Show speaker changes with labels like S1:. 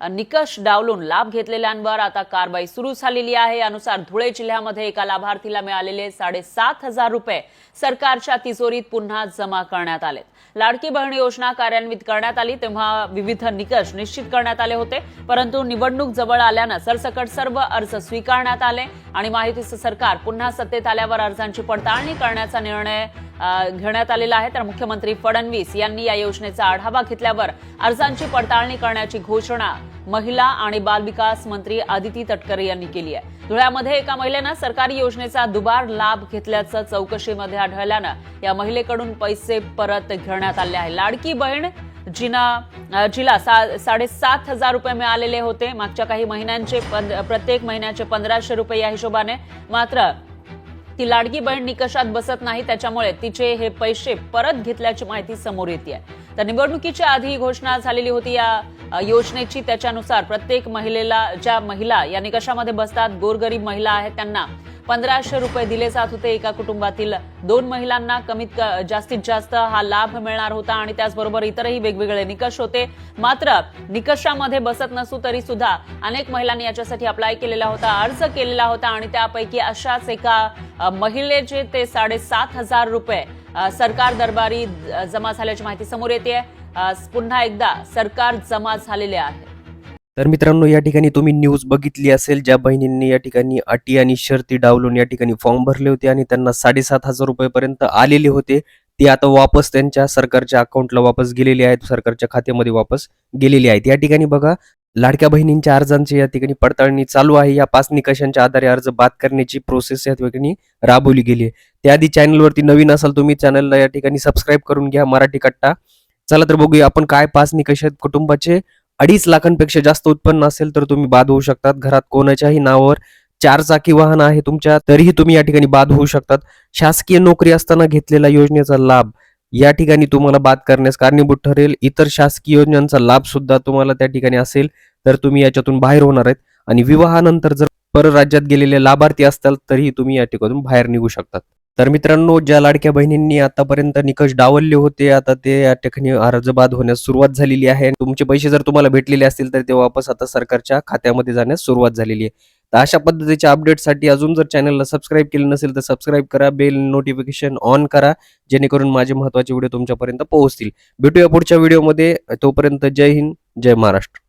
S1: निकष डावलून लाभ घेतलेल्यांवर आता कारवाई सुरू झालेली आहे. यानुसार धुळे जिल्ह्यामध्ये एका लाभार्थीला मिळालेले साडेसात हजार रुपये सरकारच्या तिजोरीत पुन्हा जमा करण्यात आले लाडकी बहीण योजना कार्यान्वित करण्यात आली तेव्हा विविध निकष निश्चित करण्यात आले होते. परंतु निवडणूक जवळ आल्यानं सरसकट सर्व अर्ज स्वीकारण्यात आले आणि माहितीचं सरकार पुन्हा सत्तेत आल्यावर अर्जांची पडताळणी करण्याचा निर्णय घेण्यात आलेला आहे. तर मुख्यमंत्री फडणवीस यांनी या योजनेचा आढावा घेतल्यावर अर्जांची पडताळणी करण्याची घोषणा महिला आणि बालविकास मंत्री आदिती तटकरे यांनी केली आहे. धुळ्यामध्ये एका महिलेनं सरकारी योजनेचा दुबार लाभ घेतल्याचं चौकशीमध्ये आढळल्यानं या महिलेकडून पैसे परत घेण्यात आले आहे. लाडकी बहीण जिना जिला सा, साडेसात हजार रुपये मिळालेले होते. मागच्या काही महिन्यांचे प्रत्येक महिन्याचे पंधराशे रुपये या हिशोबाने. मात्र ती लाडकी बहीण निकषात बसत नाही त्याच्यामुळे तिचे हे पैसे परत घेतल्याची माहिती समोर येते तर निवडणुकीच्या आधी ही घोषणा झालेली होती या योजनेची. त्याच्यानुसार प्रत्येक महिलेला ज्या महिला या निकषामध्ये बसतात गोरगरीब महिला आहेत त्यांना पंधराशे रुपये दिले जात होते एका कुटुंबातील. दोन महिलांना कमीत जास्तीत जास्त हा लाभ मिळणार होता आणि त्याचबरोबर इतरही वेगवेगळे निकष होते. मात्र निकषामध्ये बसत नसू तरी सुद्धा अनेक महिलांनी याच्यासाठी अप्लाय केलेला होता अर्ज केलेला होता आणि त्यापैकी अशाच एका महिलेचे ते साडेसात हजार रुपये सरकार दरबारी जमा झाल्याची माहिती समोर येते. पुन्हा एकदा सरकार जमा झालेले आहे.
S2: तर मित्रांनो या ठिकाणी तुम्ही न्यूज बघितली असेल ज्या बहिणींनी या ठिकाणी अटी आणि शर्ती डावलून या ठिकाणी फॉर्म भरले होते आणि त्यांना साडेसात हजार रुपयेपर्यंत आलेले होते. ते आता वापस त्यांच्या सरकारच्या अकाउंटला वापस गेलेले आहेत सरकारच्या खात्यामध्ये वापस गेलेले आहेत. या ठिकाणी बघा लाडक्या बहिणींच्या अर्जांची या ठिकाणी पडताळणी चालू आहे. या पाच निकषांच्या आधारे अर्ज बाद करण्याची प्रोसेस या ठिकाणी राबवली गेली आहे. त्याआधी चॅनलवरती नवीन असाल तुम्ही चॅनलला या ठिकाणी सबस्क्राईब करून घ्या मराठी कट्टा. चला तर बघूया आपण काय पाच निकष आहेत. कुटुंबाचे अडीच लाखांपेक्षा जास्त उत्पन्न असेल तर तुम्ही बाद होऊ शकतात. घरात कोणाच्याही नावावर चार चाकी वाहन आहे तुमच्या तरीही तुम्ही या ठिकाणी बाद होऊ शकतात. शासकीय नोकरी असताना घेतलेला योजनेचा लाभ या ठिकाणी तुम्हाला बाद करण्यास कारणीभूत ठरेल. इतर शासकीय योजनांचा लाभ सुद्धा तुम्हाला त्या ठिकाणी असेल. तर तुम्ही याच्यातून बाहेर होणार आहेत. आणि विवाहानंतर जर परराज्यात गेलेले लाभार्थी असताल तरीही तुम्ही या ठिकाणून बाहेर निघू शकतात. तर मित्रांनो ज्या लाडक्या बहिणींनी आतापर्यंत निकष डावलले होते आता ते या ठिकाणी अर्ज बाद होण्यास सुरुवात झालेली आहे. तुमचे पैसे जर तुम्हाला भेटलेले असतील तर ते वापस आता सरकारच्या खात्यामध्ये जाण्यास सुरुवात झालेली आहे. तर अशा पद्धतीच्या अपडेटसाठी अजून जर चॅनलला सबस्क्राईब केलं नसेल तर सबस्क्राईब करा बेल नोटिफिकेशन ऑन करा जेणेकरून माझे महत्त्वाचे व्हिडिओ तुमच्यापर्यंत पोहोचतील. भेटूया पुढच्या व्हिडिओमध्ये तोपर्यंत जय हिंद जय महाराष्ट्र.